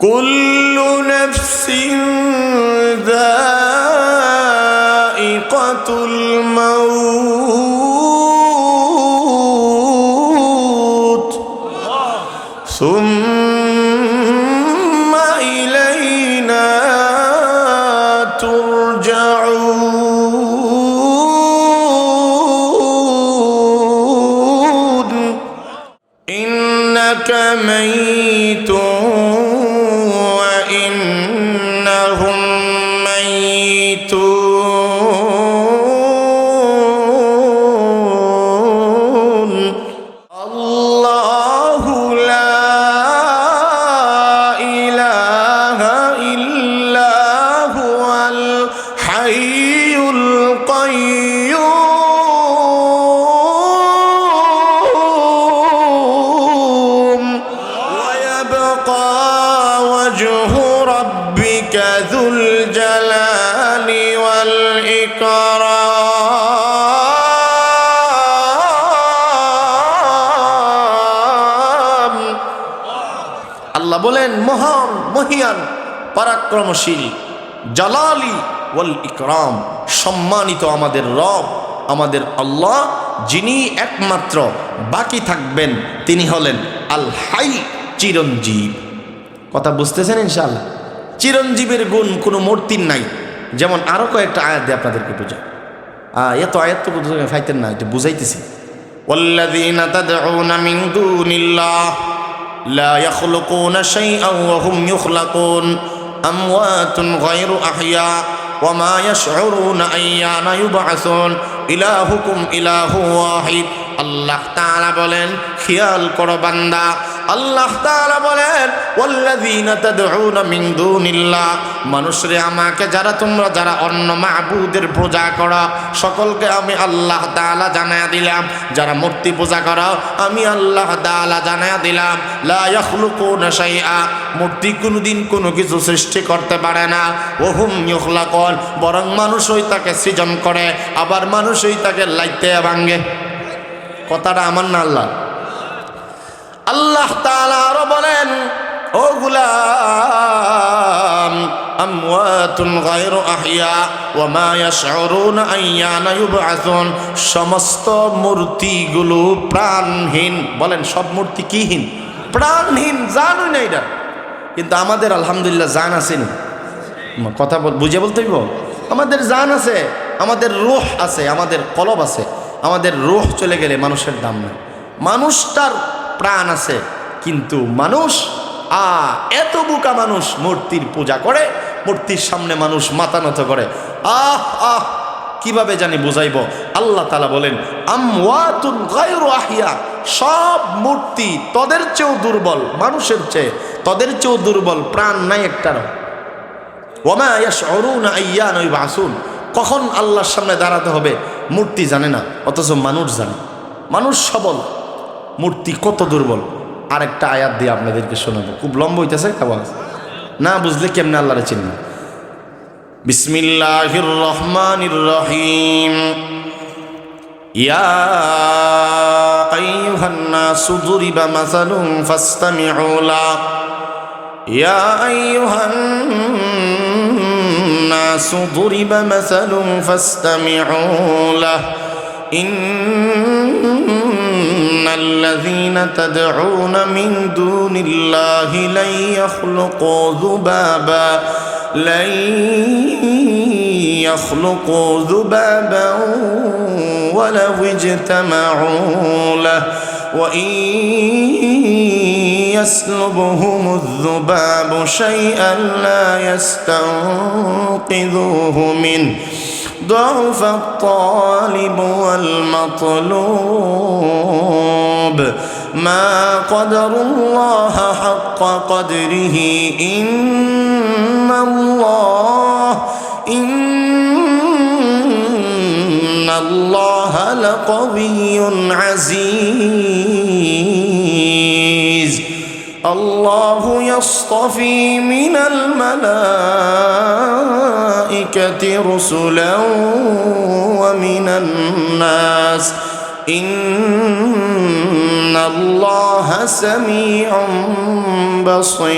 كل نفس ذائقة الموت. الحي القيوم ويبقى وجه ربك ذو الجلال والإكرام আল্লাহ বলেন মহান মহিয়ান পরাক্রমশীল জালালি ওয়াল ইকরাম সম্মানিত আমাদের রব আমাদের আল্লাহ যিনি একমাত্র বাকি থাকবেন তিনি হলেন আল হাই চিরঞ্জীব কথা বুঝতেছেন ইনশাআল্লাহ চিরঞ্জীবের গুণ কোনো মূর্তির নাই যেমন আরও কয়েকটা আয়াত দিয়ে আপনাদেরকে বোঝা এত আয়াত তো কোথাও ফাইতেন না এটা বুঝাইতেছি والذين تدعون من دون الله لا يخلقون شيئا وهم يخلقون أموات غير أحياء وما يشعرون أيان يبعثون إلهكم إله واحد আল্লাহ তাআলা বলেন খেয়াল করো বান্দা আল্লাহ তাআলা বলেন, ওয়াল্লাযীনা তাদউনা মিন দুনিল্লাহ, মানুষরে আমাকে যারা তোমরা যারা অন্য মাহবুদের পূজা করো, সকলকে আমি আল্লাহ তাআলা জানায়া দিলাম। যারা মূর্তি পূজা করো, আমি আল্লাহ তাআলা জানায়া দিলাম। লা ইয়াখলুকুনা শাইআ, মূর্তি কোনোদিন কোনো কিছু সৃষ্টি করতে পারে না। ওহুম ইখলাকুন বরং মানুষই তাকে সৃজন করে, আবার মানুষই তাকে লাইতে ভাঙ্গে কথাটা আমার না আল্লাহ আল্লাহ তাআলা আরও বলেন, ও গুলাম, আমওয়াতুন গায়রু আহইয়া, ওয়া মা ইয়াশউরুনা আইয়ানা ইউবআসুন। সমস্ত মূর্তিগুলো প্রাণহীন। বলেন, সব মূর্তি কিহীন প্রাণহীন, জানুই না এটা। কিন্তু আমাদের আলহামদুলিল্লাহ জান আছেন কথা বল, বুঝে বলতে হইব? আমাদের জান আছে, আমাদের রুহ আছে, আমাদের কলব আছে। আমাদের রুহ চলে গেলে মানুষের দাম নেই। মানুষটার প্রাণ আছে। কিন্তু মানুষ, আ, এত বুকা মানুষ মূর্তির পূজা করে, মূর্তির সামনে মানুষ মাথা নত করে। আহ আহ, কীভাবে জানি বুঝাইব? আল্লাহ তালা বলেন আহিয়া সব মূর্তি তদের চেয়েও দুর্বল, মানুষের চেয়ে তদের চেয়েও দুর্বল, প্রাণ নাই ইউবআসুন কখন আল্লাহর সামনে দাঁড়াতে হবে? মূর্তি জানে না, অথচ মানুষ জানে। মানুষ সবল। মূর্তি কত দুর্বল আরেকটা আয়াত দিয়ে আপনাদেরকে শোনাবো খুব লম্বা হইতেছে আওয়াজ না বুঝলে কেমনে আল্লাহরে চিনবেন বিসমিল্লাহির রহমানির রহিম ইয়া আইয়ুহান নাসু দুরিবা মাসালুন ফাসতামিউ লা ইয়া আইয়ুহান الناس ضرب مثل فاستمعوا له إن الذين تدعون من دون الله لن يخلقوا ذبابا لن يخلقوا ذبابا ولو اجتمعوا له وإن يسلبهم الذباب شيئا لا يستنقذوه منه. ضعف الطالب والمطلوب. ما قدر الله حق قدره. إن الله إن الله لقوي عزيز. الله يصطفي من الملائكة رسلا ومن الناس إن الله سميع بصير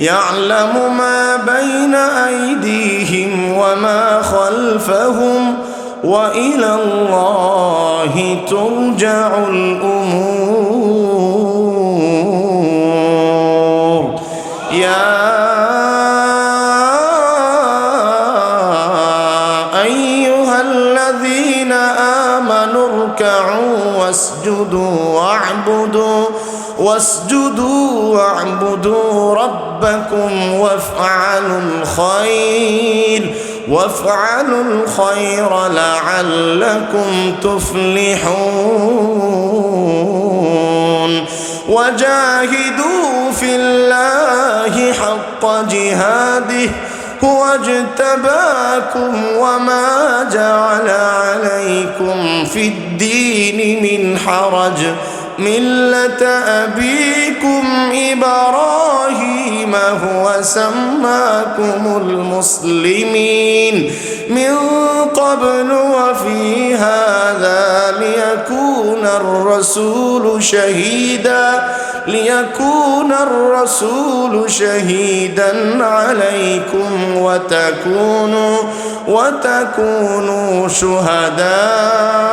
يعلم ما بين أيديهم وما خلفهم وإلى الله ترجع الأمور واسجدوا واعبدوا ربكم وافعلوا الخير وافعلوا الخير لعلكم تفلحون. وجاهدوا في الله حق جهاده هو اجتباكم وما جعل عليكم في الدين من حرج. ملة أبيكم إبراهيم هو سماكم المسلمين من قبل وفي هذا ليكون الرسول شهيدا ليكون الرسول شهيدا عليكم وتكونوا وتكونوا شهداء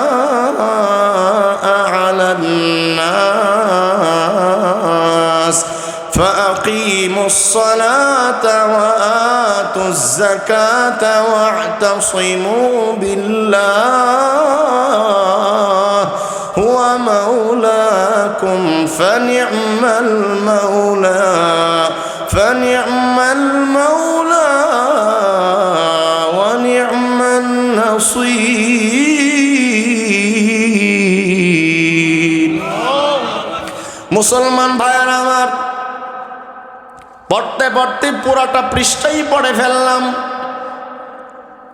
الصلاة وآتوا الزكاة واعتصموا بالله هو مولاكم فنعم المولى فنعم المولى ونعم النصير. مسلمان পুরাটা পৃষ্ঠাই পড়ে ফেললাম।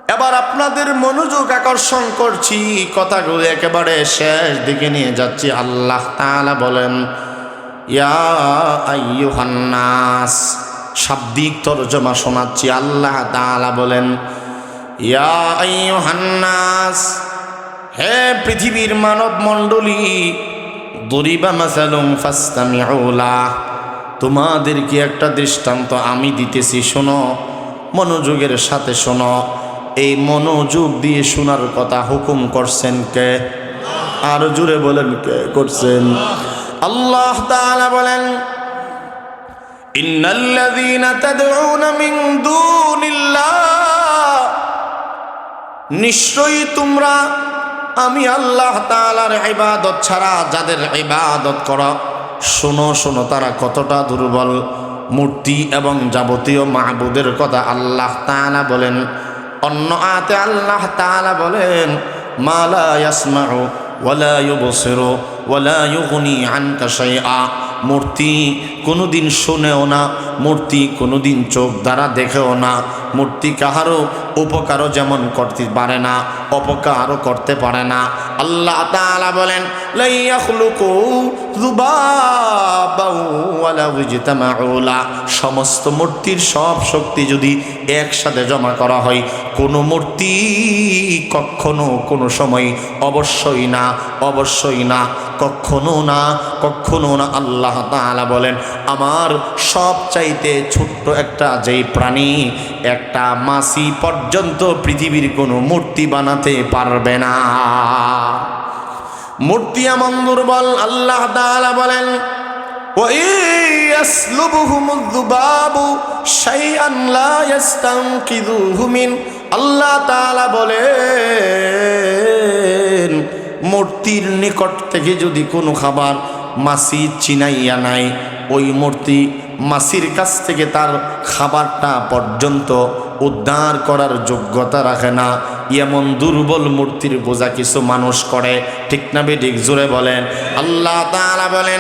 এবার আপনাদের মনোযোগ আকর্ষণ করছি, কথাগুলো একেবারে শেষ দিকে নিয়ে যাচ্ছি। আল্লাহ তাআলা বলেন, ইয়া আইয়ুহান্নাস। শাব্দিক তরজমা শোনাচ্ছি। আল্লাহ তাআলা বলেন, ইয়া আইয়ুহান্নাস। হে পৃথিবীর মানব মণ্ডলী দরিবা মাসালুম ফাস্তামিউলা। তোমাদেরকে একটা দৃষ্টান্ত আমি দিতেছি, শোনো। মনোযোগের সাথে শোনো। এই মনোযোগ দিয়ে শোনার কথা হুকুম করছেন কে? আর জুড়ে বলেন কে করছেন? আল্লাহ তাআলা বলেন, ইন্নাল্লাযীনা তাদউনা মিন নিশ্চয়ই তোমরা, আমি আল্লাহ তাআলার ইবাদত ছাড়া যাদের ইবাদত করো শোনো শোনো, তারা কতটা দুর্বল মূর্তি এবং যাবতীয় মাহবুদের কথা আল্লাহ তাআলা বলেন। অন্য আতে আল্লাহ তালা বলেন মালা ইয়াসমাউ ওয়ালা মূর্তি কোনোদিন শোনেও না, মূর্তি কোনোদিন চোখ দ্বারা দেখেও না। মূর্তি কাহারও উপকারও যেমন করতে পারে না, অপকারও করতে পারে না। আল্লাহ তাআলা বলেন সমস্ত মূর্তির সব শক্তি যদি একসাথে জমা করা হয়, কোনো মূর্তি কখনো কোনো সময় অবশ্যই না অবশ্যই না, কখনো না কখনো না। আল্লাহ তাআলা বলেন, আমার সব চাইতে ছোট্ট একটা যেই প্রাণী একটা মাসি পর্যন্ত পৃথিবীর কোনো মূর্তি বানাতে পারবে না। মূর্তি আমন দুর্বল, আল্লাহ তাআলা বলেন আল্লাহ বলেন, মূর্তির নিকট থেকে যদি কোনো খাবার মাসি চিনাইয়া নাই ওই মূর্তি মাসির কাছ থেকে তার খাবারটা পর্যন্ত উদ্ধার করার যোগ্যতা রাখে না। এমন দুর্বল মূর্তির বোঝা কিছু মানুষ করে। ঠিক না বেডিক জুড়ে বলেন। আল্লাহ তারা বলেন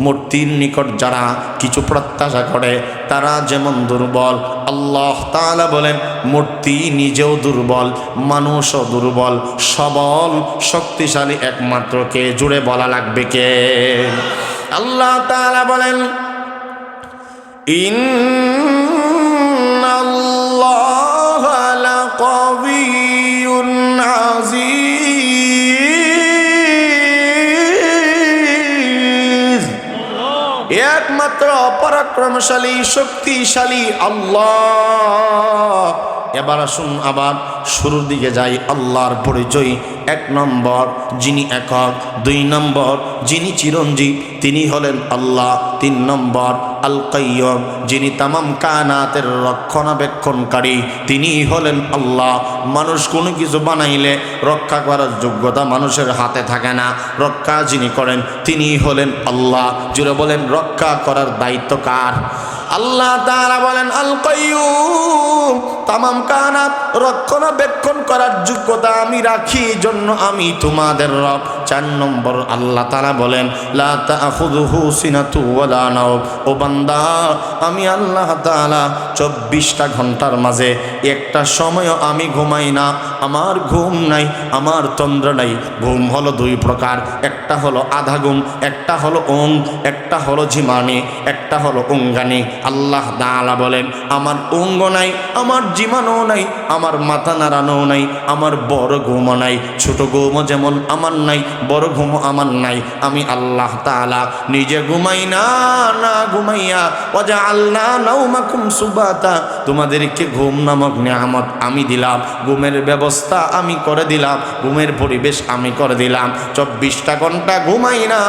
মূর্তির নিকট যারা কিছু প্রত্যাশা করে, তারা যেমন দুর্বল, আল্লাহ তাআলা বলেন, মূর্তি নিজেও দুর্বল, মানুষও দুর্বল, সবল, শক্তিশালী একমাত্র কে? জুড়ে বলা লাগবে কে? আল্লাহ তাআলা বলেন, ইন পরাক্রমশালী শক্তিশালী আল্লাহ। এবার আসুন আবার শুরুর দিকে যাই আল্লাহর পরিচয় এক নম্বর, যিনি একক। দুই নম্বর, যিনি চিরঞ্জীব, তিনি হলেন আল্লাহ। তিন নম্বর আল কাইয়ম যিনি তামাম কানাতের রক্ষণাবেক্ষণকারী, তিনি হলেন আল্লাহ। মানুষ কোনো কিছু বানাইলে রক্ষা করার যোগ্যতা মানুষের হাতে থাকে না। রক্ষা যিনি করেন, তিনি হলেন আল্লাহ। জুড়ে বলেন, রক্ষা করার দায়িত্ব কার? আল্লাহ তাআলা বলেন আল কাইয়ুম তামাম কানাত রক্ষণাবেক্ষণ করার যোগ্যতা আমি রাখি জন্য আমি তোমাদের রব। চার নম্বর আল্লাহ তাআলা বলেন ও বান্দা, আমি আল্লাহ তাআলা চব্বিশটা ঘণ্টার মাঝে একটা সময়ও আমি ঘুমাই না। আমার ঘুম নাই, আমার তন্দ্র নাই। ঘুম হলো দুই প্রকার। একটা হলো আধা ঘুম, একটা হলো ওং একটা হলো ঝিমানি, একটা হলো অঙ্গানি আল্লাহ দালা বলেন, আমার অঙ্গ নাই, আমার জিমানো নাই, আমার মাথা নাড়ানো নাই, আমার বড় ঘুমও নাই, ছোট ঘুমও যেমন আমার নাই, বড় ঘুমও আমার নাই। আমি আল্লাহ তাআলা নিজে ঘুমাই না ঘুমাইয়া ওজা আল্লাহ নাউমাকুম সুবাতা, তোমাদেরকে ঘুম নামক নেহামত আমি দিলাম, ঘুমের ব্যবস্থা আমি করে দিলাম, ঘুমের পরিবেশ আমি করে দিলাম, চব্বিশটা ঘণ্টা ঘুমাই না,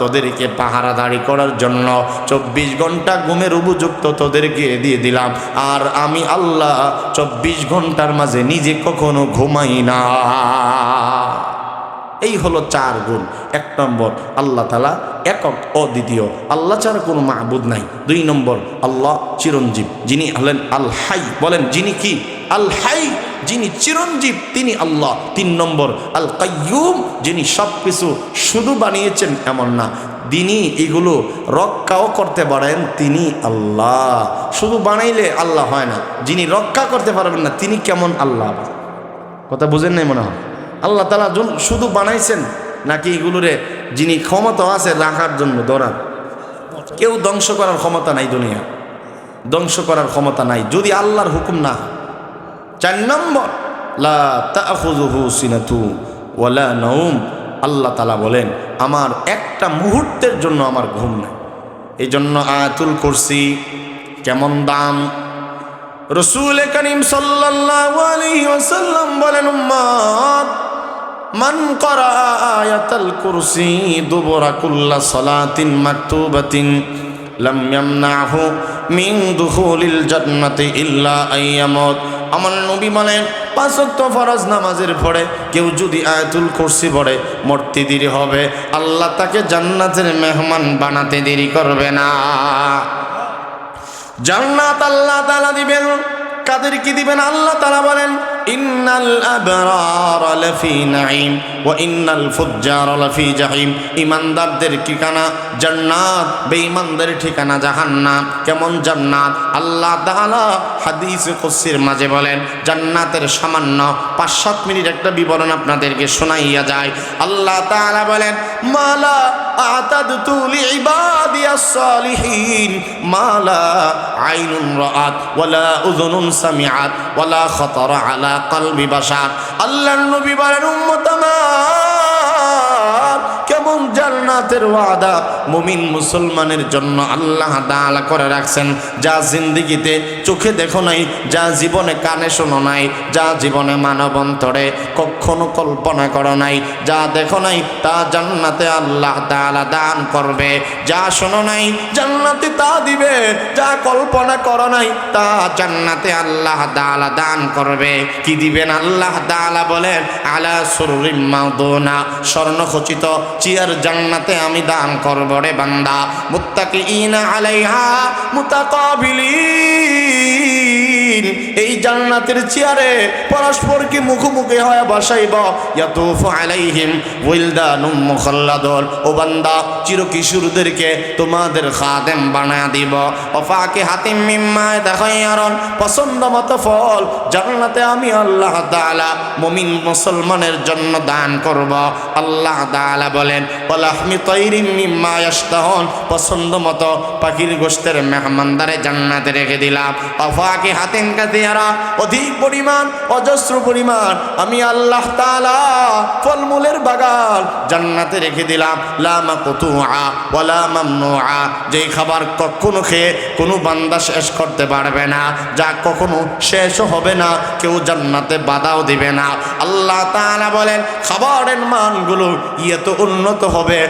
তোদেরকে পাহারাদারি করার জন্য চব্বিশ ঘণ্টা ঘুমের উপযুক্ত তোদেরকে দিয়ে দিলাম, আর আমি আল্লাহ চব্বিশ ঘণ্টার মাঝে নিজে কখনো ঘুমাই না। এই হলো চার গুণ। এক নম্বর, আল্লাহ তালা একক অদ্বিতীয়। আল্লাহ ছাড়া কোনো মাহবুদ নাই। দুই নম্বর, আল্লাহ চিরঞ্জীব, যিনি হলেন আল হাই বলেন, যিনি কি? আল হাই যিনি চিরঞ্জীব, তিনি আল্লাহ। তিন নম্বর আল কাইয়ুম যিনি সব কিছু শুধু বানিয়েছেন, এমন না। তিনি এগুলো রক্ষাও করতে পারেন তিনি আল্লাহ। শুধু বানাইলে আল্লাহ হয় না, যিনি রক্ষা করতে পারবেন না, তিনি কেমন আল্লাহ? কথা বুঝেন নাই মনে হয়? আল্লাহ তালা শুধু বানাইছেন নাকি এগুলোরে যিনি ক্ষমতা আছে রাখার জন্য ধরার? কেউ ধ্বংস করার ক্ষমতা নাই দুনিয়া। ধ্বংস করার ক্ষমতা নাই, যদি আল্লাহর হুকুম না চার নম্বর, লা ওয়ালা নাউম আল্লাহ তালা বলেন, আমার একটা মুহূর্তের জন্য আমার ঘুম নাই। এই জন্য আয়াতুল কুরসি কেমন দাম? রসুল করিম ওয়াসাল্লাম বলেন মান করা আয়াতাল কুরসি দুবরা কুল্লা সালাতিন মাকতুবাতিন লাম ইয়ামনাহু মিন দুখুলিল জান্নাতি ইল্লা আইয়ামত আমার নবী বলেন পাঁচ ওয়াক্ত ফরজ নামাজের পরে কেউ যদি আয়াতুল কুরসি পড়ে, মরতে দেরি হবে। আল্লাহ তাকে জান্নাতের মেহমান বানাতে দেরি করবে না। জান্নাত আল্লাহ তালা দিবেন। কাদের কি দিবেন? আল্লাহ তালা বলেন ইন্নাল আবরার লাফি নাঈম ওয়া ইন্নাল ফুজ্জার লাফি জাহিম। ইমানদারদের ঠিকানা জান্নাত, বেঈমানদের ঠিকানা জাহান্নাম। কেমন জান্নাত? আল্লাহ তাআলা হাদিস কুদসির মাঝে বলেন, জান্নাতের সামান্য পাঁচ সাত মিনিট একটা বিবরণ আপনাদেরকে শোনাইয়া যায়। আল্লাহ তাআলা বলেন, মালা আতাদতু লিইবাদিয়াস সালিহিন মালা আইনুন রাআত, ওয়ালা উযুনুন সামিআত, ওয়ালা খাতারা আলা কলবি বাশার আল্লাহর নবী বলেন উম্মত জান্নাতের ওয়াদা মুমিন মুসলমানের জন্য আল্লাহ তাআলা করে রাখছেন। যা জিন্দিগিতে চোখে দেখো নাই, যা জীবনে কানে শোনো নাই, যা জীবনে মানব অন্তরে কখনো কল্পনা করো নাই, যা দেখো নাই তা জান্নাতে আল্লাহ তাআলা দান করবে। যা শোনো নাই জান্নাতে তা দিবে, যা কল্পনা করো নাই তা জান্নাতে আল্লাহ তাআলা দান করবে। কি দিবেন আল্লাহ তাআলা বলেন, আলা সুররিম মাউদুনা, স্বর্ণখচিত, চিয়ার জান্নাতে আমি দান করব রে বান্দা। মুত্তাকিইনা আলাইহা মুতাকাবিলিন। এই জান্নাতের চেয়ারে পরস্পরকে মুখোমুখি হয়ে বসাইব। ইয়াতুফু আলাইহিম ওয়ালদানুম মুখাল্লাদুন। ও বান্দা, চিরকিশোরদেরকে তোমাদের খাদেম বানায় দিব। অফাকে হাতিম মিম্মা দেখাইয়ারন পছন্দ মতো ফল জান্নাতে আমি আল্লাহ তাআলা মুমিন মুসলমানের জন্য দান করব। আল্লাহ তাআলা বলেন, ওয়ালাহমি তৈরিম মিম্মা ইয়াশতাহুন। পছন্দ মতো পাখির গোশতের মেহমানদারে জান্নাতে রেখে দিলাম। অফাকে হাতিম কাতিয়ারা অধিক পরিমাণ, অজস্র পরিমাণ। আমি আল্লাহ তাআলা ফলমূলের বাগান জান্নাতে রেখে দিলাম। লামা কতুআ ওয়ালা মামনুআ। যেই খাবার কখনো খেয়ে কোনো বান্দা শেষ করতে পারবে না, যা কখনো শেষও হবে না, কেউ জান্নাতে বাধাও দিবে না। আল্লাহ তাআলা বলেন, খাবারের মানগুলো ইয়ে তো উন্নত হবে।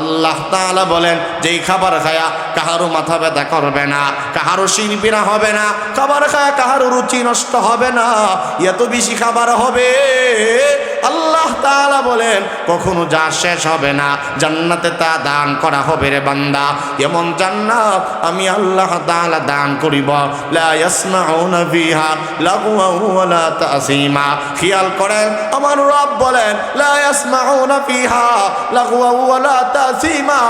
আল্লাহ তাআলা বলেন, যেই খাবার খায়া কাহারও মাথা ব্যথা করবে না কাহারও শিল্পীরা হবে না, খাবার খায় কাহারও রুচি নষ্ট হবে না। এত বেশি খাবার হবে আল্লাহ তাআলা বলেন, কখনো যা শেষ হবে না, জান্নাতে তা দান করা হবে রে বান্দা। এমন জান্নাত আমি আল্লাহ তাআলা দান করিব। লা ইয়াসমাউনা ফিহা লাগওয়া ওয়ালা খেয়াল করেন, আমার রব বলেন, লা ইয়াসমাউনা ফিহা লাগওয়া ওয়ালা তাসিমা।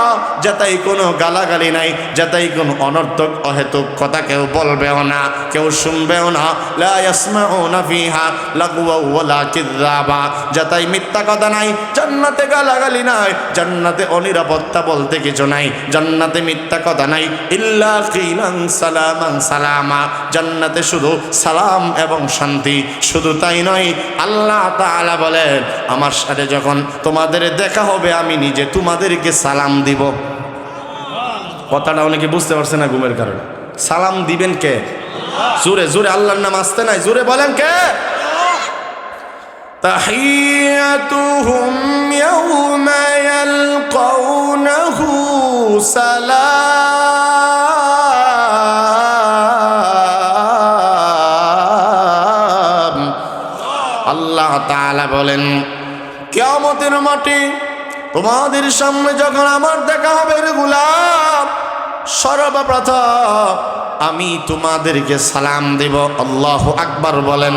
যাতাই কোনো গালাগালি নাই যাতাই কোনো অনর্থক অহেতুক কথা কেউ বলবেও না, কেউ শুনবেও না। লা ইয়াসমাউনা ফিহা লাগওয়া ওয়ালা কিযাবা যাতাই মিথ্যা কথা নাই, জান্নাতে গালাগালি নাই, জান্নাতে অনিরাপত্তা বলতে কিছু নাই, জান্নাতে মিথ্যা কথা নাই, ইল্লা কিলাং সালামান সালামা। জান্নাতে শুধু সালাম এবং শান্তি, শুধু তাই নয়, আল্লাহ তাআলা বলেন, আমার সাথে যখন তোমাদের দেখা হবে, আমি নিজে তোমাদেরকে সালাম দিব। কথাটা অনেকে বুঝতে পারছে না ঘুমের কারণে। সালাম দিবেন কে? জোরে জোরে, আল্লাহর নাম আসতে নাই, জোরে বলেন কে? تحيتهم يوم يلقونه سلام আল্লাহ তাআলা বলেন কিয়ামতের মাঠে তোমাদের সামনে যখন আমার দেখা হবে রে গুলাম সর্বপ্রথম আমি তোমাদেরকে সালাম দেব। আল্লাহ আকবার বলেন।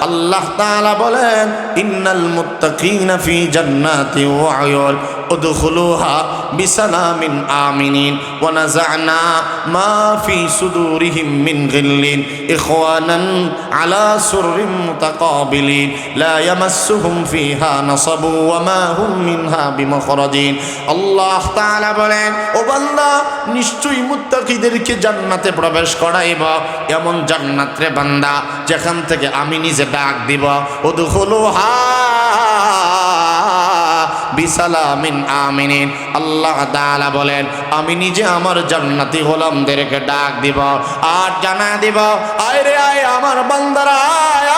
আল্লাহ তাআলা বলেন, ইন্নাল মুত্তাকিনা ফি জান্নাতি ওয়া আয়ুন। আমিনিন ওয়া নাযা'না মা ফি সুদুরিহিম মিন গিল্লিন ইখওয়ানান আলা সুররিন মুতাকাবিলিন লা ইয়ামাসসুহুম ফিহা নাসাবু ওয়া মা হুম মিনহা বিমখরাজিন। আল্লাহ তাআলা বলেন, ও বান্দা, নিশ্চয়ই মুত্তাকিদেরকে জান্নাতে প্রবেশ করাইব। এমন জান্নাত রে বান্দা যেখান থেকে আমি নিজে ডাক দিব। উদখুলুহা বিসালামিন আমিনিন। আল্লাহ তাআলা বলেন, আমি নিজে আমার জান্নাতি গোলামদেরকে ডাক দিব, আর জানা দিব আয় রে আয় আমার বান্দারা, আয়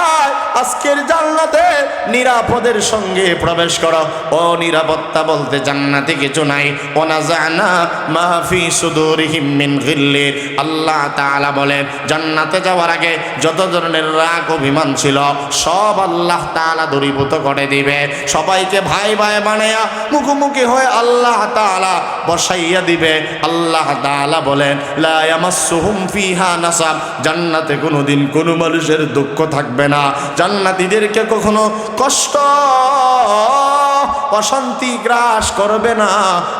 আজকের জান্নাতে নিরাপদের সঙ্গে প্রবেশ করো। ও নিরাপত্তা বলতে জান্নাতে কিছু নাই। ওনা জানা মাহফি সুদুর মিন গিল্লির আল্লাহ তাআলা বলেন জান্নাতে যাওয়ার আগে যত ধরনের রাগ অভিমান ছিল, সব আল্লাহ তাআলা দূরীভূত করে দিবে। সবাইকে ভাই ভাই বানায়া মুখোমুখি হয়ে আল্লাহ তাআলা বসাইয়া দিবে। আল্লাহ তাআলা বলেন লা ইয়ামাসসুহুম ফিহা নাসাব। জান্নাতে কোনোদিন কোনো মানুষের দুঃখ থাকবে না। জান্নাতীদেরকে কখনো কষ্ট, অশান্তি গ্রাস করবে না।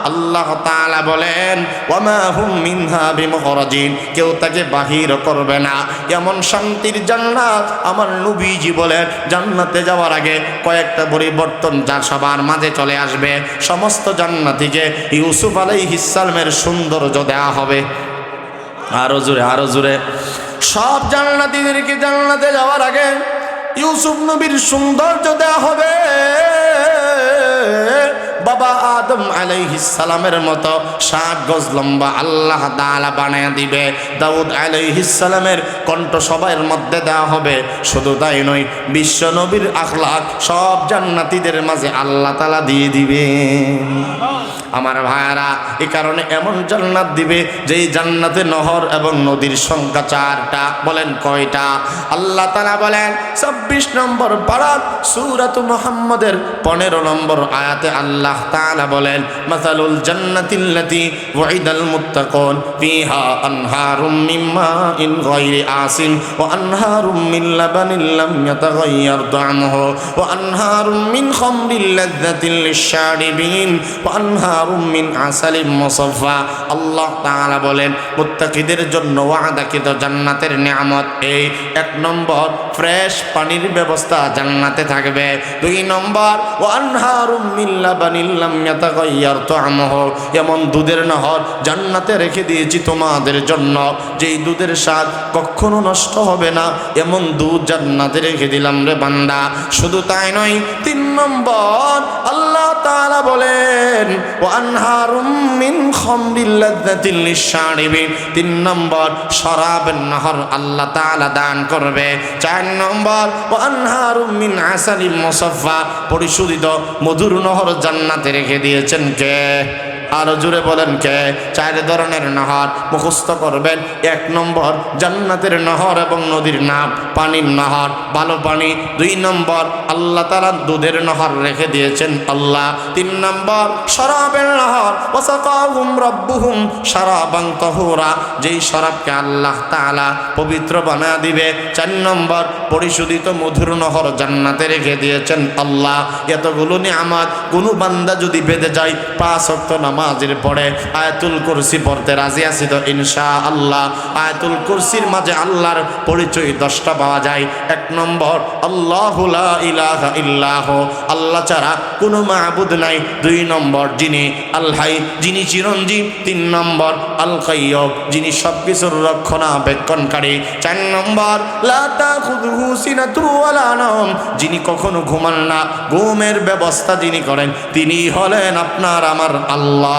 আল্লাহ তাআলা বলেন, ওয়ামা হুম মিনহা বিমখরাজিন কেউ তাকে বাহির করবে না। এমন শান্তির জান্নাত আমার নবীজি বলেন, জান্নাতে যাওয়ার আগে কয়েকটা পরিবর্তন যা সবার মাঝে চলে আসবে। সমস্ত জান্নাতিকে ইউসুফ আলাই সালামের সৌন্দর্য দেওয়া হবে। আরও জোরে আরও জোরে। সব জান্নাতীদেরকে জান্নাতে যাওয়ার আগে ইউসুফ নবীর সৌন্দর্য দেওয়া হবে। বাবা আদম আলাইহিস সালামের মতো ষাট গজ লম্বা আল্লাহ তাআলা বানায় দিবে। দাউদ আলাইহিস সালামের কণ্ঠ সবার মধ্যে দেওয়া হবে। শুধু তাই নয়, বিশ্ব নবীর আখলাক সব জান্নাতীদের মাঝে আল্লাহ তাআলা দিয়ে দিবে। আমার ভাইয়ারা, এ কারণে এমন জান্নাত দিবে যেই জান্নাতে নহর এবং নদীর সংখ্যা চারটা। বলেন কয়টা? আল্লাহ তালা বলেন, ছাব্বিশ নম্বর পাড়াত সুরাত মোহাম্মদের পনেরো নম্বর আয়াতে আল্লাহ তালা বলেন, মাসালুল জান্নাতিল্লাতি ওয়াইদাল মুত্তাকুন, ফিহা আনহারুম মিন মাইন গায়রি আসিন ওয়া আনহারুম মিন লাবানিন লাম ইয়াতাগায়্যার তা'আমুহু ওয়া আনহারুম মিন খামরিল লাযযাতিল লিশ-শারিবিন, ওয়া আনহারুম মিন আসালিম মুসাফফা। আল্লাহ তাআলা বলেন, মুত্তাকিদের জন্য ওয়াদাকৃত জান্নাতের নিয়ামত এই, এক নম্বর ফ্রেশ পানির ব্যবস্থা জান্নাতে থাকবে, দুই নম্বর, ওয়া আনহারুম মিন লাবানিন এমন দুধের নহর জান্নাতে রেখে দিয়েছি তোমাদের জন্য। যেই দুধের স্বাদ কখনো নষ্ট হবে না, এমন দুধ জান্নাতে রেখে দিলাম রে বান্দা। শুধু তাই নয়, তিন নম্বর আল্লাহ তাআলা বলেন ও আনহারুম মিন খামরিল লাযযাতিল লিশারিবিন তিন নম্বর শরাবের নহর আল্লাহ তাআলা দান করবে। চার নম্বর ও আনহারুম মিন আসালিম মুসাফফা। পরিশোধিত মধুর নহর জান্নাতে রেখে দিয়েছেন কে? আরও জুড়ে বলেন কে? চার ধরনের নহর মুখস্থ করবেন। এক নম্বর জান্নাতের নহর এবং নদীর নাম, পানির নহর। ভালো পানি। দুই নম্বর আল্লাহ তালা দুধের নহর রেখে দিয়েছেন আল্লাহ। তিন নম্বর শরাবের নহর। ওসাকাহুম রব্বুহুম শরাবাং তহুরা। যেই শরাবকে আল্লাহ তাআলা পবিত্র বানা দিবে। চার নম্বর পরিশোধিত মধুর নহর জান্নাতে রেখে দিয়েছেন আল্লাহ। এতগুলো নিয়ামত কোনো বান্দা যদি বেঁধে যায়, পাঁচ অক্ত নামাজের পরে আয়াতুল কুরসি পড়তে রাজি আছি তো ইনশা আল্লাহ আয়াতুল কুরসির মাঝে আল্লাহর পরিচয় দশটা পাওয়া যায়। এক নম্বর, আল্লাহ ইলাহা ইল্লাহ। আল্লাহ ছাড়া কোনো মাহবুদ নাই। দুই নম্বর, যিনি আল্লাহ যিনি চিরঞ্জীব। তিন নম্বর আল কাইয়ব যিনি সব কিছুর রক্ষণাবেক্ষণকারী। চার নম্বর, লা তাখুযুহু সিনাতুন ওয়ালা নাওম। যিনি কখনো ঘুমান না। ঘুমের ব্যবস্থা যিনি করেন তিনি হলেন আপনার আমার আল্লাহ।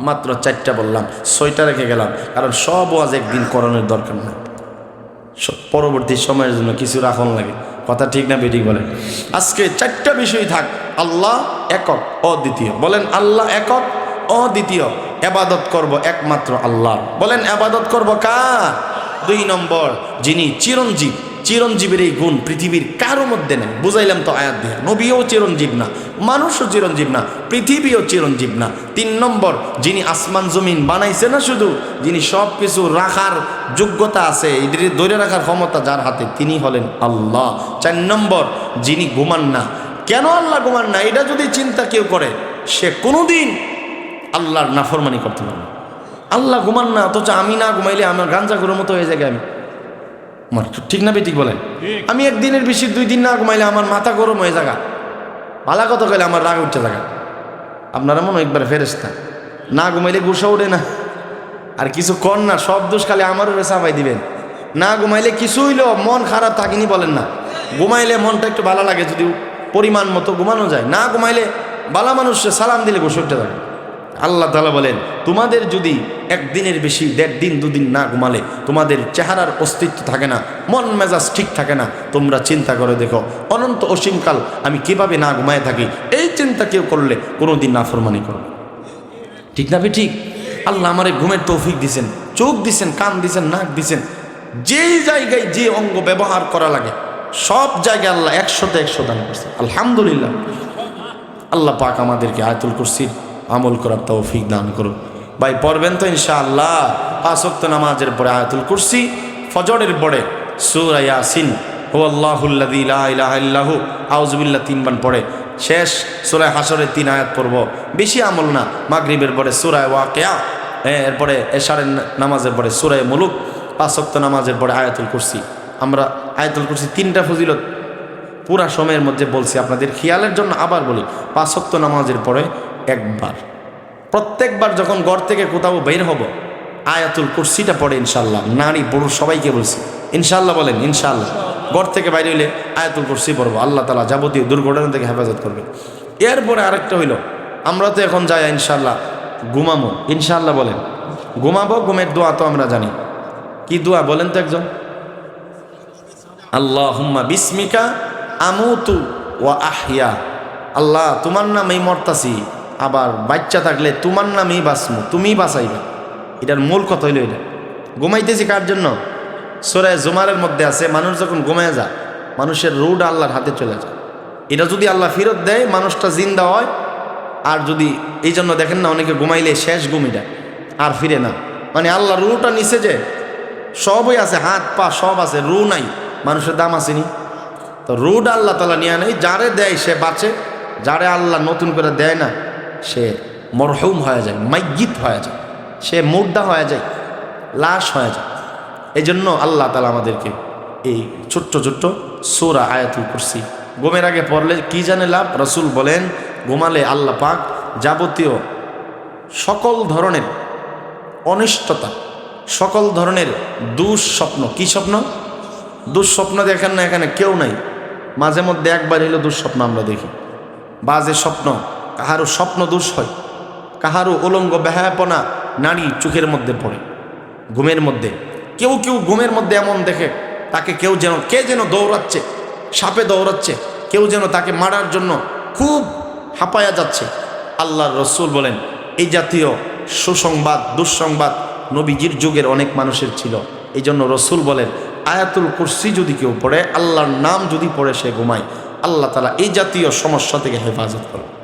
মাত্র চারটা বললাম, ছয়টা রেখে গেলাম, কারণ সব ওয়াজ একদিন করণের দরকার নেই। পরবর্তী সময়ের জন্য কিছু রাখন লাগে, কথা ঠিক না বেঠিক বলেন। আজকে চারটা বিষয় থাক, আল্লাহ একক, অদ্বিতীয়। বলেন, আল্লাহ একক, অদ্বিতীয়। এবাদত করব একমাত্র আল্লাহ। বলেন, এবাদত করব কার? দুই নম্বর, যিনি চিরঞ্জীব। চিরঞ্জীবের এই গুণ পৃথিবীর কারও মধ্যে নেই। বুঝাইলাম তো আয়াত দিয়ে। নবীও চিরঞ্জীব না, মানুষও চিরঞ্জীব না, পৃথিবীও চিরঞ্জীব না। তিন নম্বর, যিনি আসমান, জমিন বানাইছে না শুধু, যিনি সব কিছু রাখার যোগ্যতা আছে, এদের ধরে রাখার ক্ষমতা যার হাতে, তিনি হলেন আল্লাহ। চার নম্বর, যিনি ঘুমান না। কেন আল্লাহ ঘুমান না? এটা যদি চিন্তা কেউ করে, সে কোনোদিন আল্লাহর নাফরমানি করতে পারবে না। আল্লাহ ঘুমান না, অথচ আমি না ঘুমাইলে আমার গাঞ্জা ঘুরের মতো হয়ে যায় আমি। আমার ঠিক না বেঠিক বলেন। আমি একদিনের বেশি, দুই দিন না ঘুমাইলে আমার মাথা গরম হয়ে যাগা পালা কত গেলে আমার রাগ উঠতে থাকা আপনারা মনে একবার ফেরেস্তা না ঘুমাইলে গুসা উঠে না। আর কিছু কর না, সব দোষ খালি আমারও চাপাই দিবেন। না ঘুমাইলে কিছু হইল মন খারাপ থাকিনি বলেন না। ঘুমাইলে মনটা একটু ভালো লাগে, যদি পরিমাণ মতো ঘুমানো যায়। না ঘুমাইলে বালা মানুষে সালাম দিলে গোসে উঠতে থাকে আল্লাহ তালা বলেন, তোমাদের যদি একদিনের বেশি দেড় দিন, দুদিন না ঘুমালে, তোমাদের চেহারার অস্তিত্ব থাকে না, মন মেজাজ ঠিক থাকে না, তোমরা চিন্তা করে দেখো, অনন্ত অসীমকাল আমি কীভাবে না ঘুমায় থাকি, এই চিন্তা কেউ করলে কোনো দিন না। ফরমানি করো ঠিক না ঠিক? আল্লাহ আমারে ঘুমের তৌফিক দিছেন, চোখ দিছেন, কান দিছেন, নাক দিছেন, যেই জায়গায় যে অঙ্গ ব্যবহার করা লাগে, সব জায়গায় আল্লাহ একশোতে একশো দান করছে। আলহামদুলিল্লাহ। আল্লাহ পাক আমাদেরকে আয়তুল কুরসির আমল করার তৌফিক দান করুন। ভাই, পড়বেন তো ইনশাআল্লাহ। পাঁচক্ত নামাজের পরে আয়াতুল কুরসি, ফজরের পরে সুরা ইয়াসিন হু আল্লাহুল্লাদি ইলাহু আউজবিল্লা তিনবার পড়ে। শেষ সুরায় হাসরের তিন আয়াত পড়ব। বেশি আমল না, মাগরিবের পরে সুরায় ওয়াকেয়া হ্যাঁ এরপরে এশারের নামাজের পরে সুরায় মুলুক পাঁচক্ত নামাজের পরে আয়াতুল কুরসি। আমরা আয়াতুল কুরসি তিনটা ফজিলত পুরা সময়ের মধ্যে বলছি, আপনাদের খেয়ালের জন্য আবার বলি পাঁচক্ত নামাজের পরে একবার। প্রত্যেকবার যখন ঘর থেকে কোথাও বের হব, আয়াতুল কুরসিটা পড়ে ইনশাল্লাহ নারী, পুরুষ, সবাইকে বলছি। ইনশাল্লাহ বলেন ইনশাল্লাহ ঘর থেকে বাইরে হইলে আয়াতুল কুরসি পড়ব। আল্লাহ তালা যাবতীয় দুর্ঘটনা থেকে হেফাজত করবে এরপরে আরেকটা হইল, আমরা তো এখন যাই ইনশাল্লাহ ঘুমামো। ইনশাল্লাহ বলেন, ঘুমাবো, ঘুমের দোয়া তো আমরা জানি। কি দোয়া বলেন তো একজন? আল্লাহ হুম্মা বিস্মিকা আমুতু ওয়া আহিয়া। আল্লাহ, তোমার নাম এই মরতাছি আবার বাচ্চা থাকলে তোমার নামেই বাঁচমু, তুমিই বাঁচাইবে। এটার মূল কথা হইল এটা। ঘুমাইতেছি কার জন্য? সোরায় জুমারের মধ্যে আছে, মানুষ যখন ঘুমায় যায়, মানুষের রুড আল্লাহর হাতে চলে যায়। এটা যদি আল্লাহ ফেরত দেয়, মানুষটা জিন্দা হয়, আর যদি এই জন্য দেখেন না, অনেকে ঘুমাইলে শেষ ঘুমিটা আর ফিরে না। মানে আল্লাহ রুটা নিচে যে, সবই আছে, হাত, পা সব আছে, রু নাই, মানুষের দাম আসেনি তো রুড আল্লাহ তালা নিয়ে নেই, যারে দেয় সে বাঁচে, যারে আল্লাহ নতুন করে দেয় না সে মরহুম হয়ে যায় মাইগিত হয়ে যায়, সে মুর্দা হয়ে যায়, লাশ হয়ে যায়। এই জন্য আল্লাহ তালা আমাদেরকে এই ছোট্ট ছোট্ট সোরা আয়াতুল কুরসি গোমের আগে পড়লে কি জানে লাভ? রসুল বলেন, ঘুমালে আল্লাহ পাক যাবতীয় সকল ধরনের অনিষ্টতা, সকল ধরনের দুঃস্বপ্ন, কি স্বপ্ন? দুঃস্বপ্ন দেখেন না এখানে কেউ নাই। মাঝে মধ্যে একবার এলো দুঃস্বপ্ন আমরা দেখি। বাজে স্বপ্ন কাহারও স্বপ্ন দোষ হয় কাহারও উলঙ্গ বেহায়াপনা নারী চোখের মধ্যে পড়ে, ঘুমের মধ্যে। কেউ কেউ ঘুমের মধ্যে এমন দেখে, তাকে কেউ যেন, কে যেন দৌড়াচ্ছে, সাপে দৌড়াচ্ছে, কেউ যেন তাকে মারার জন্য খুব হাঁপায়া যাচ্ছে। আল্লাহর রসুল বলেন এই জাতীয় সুসংবাদ, দুঃসংবাদ নবীজির যুগের অনেক মানুষের ছিল। এই জন্য রসুল বলেন, আয়াতুল কুরসি যদি কেউ পড়ে, আল্লাহর নাম যদি পড়ে সে ঘুমায়। আল্লাহ তালা এই জাতীয় সমস্যা থেকে হেফাজত করে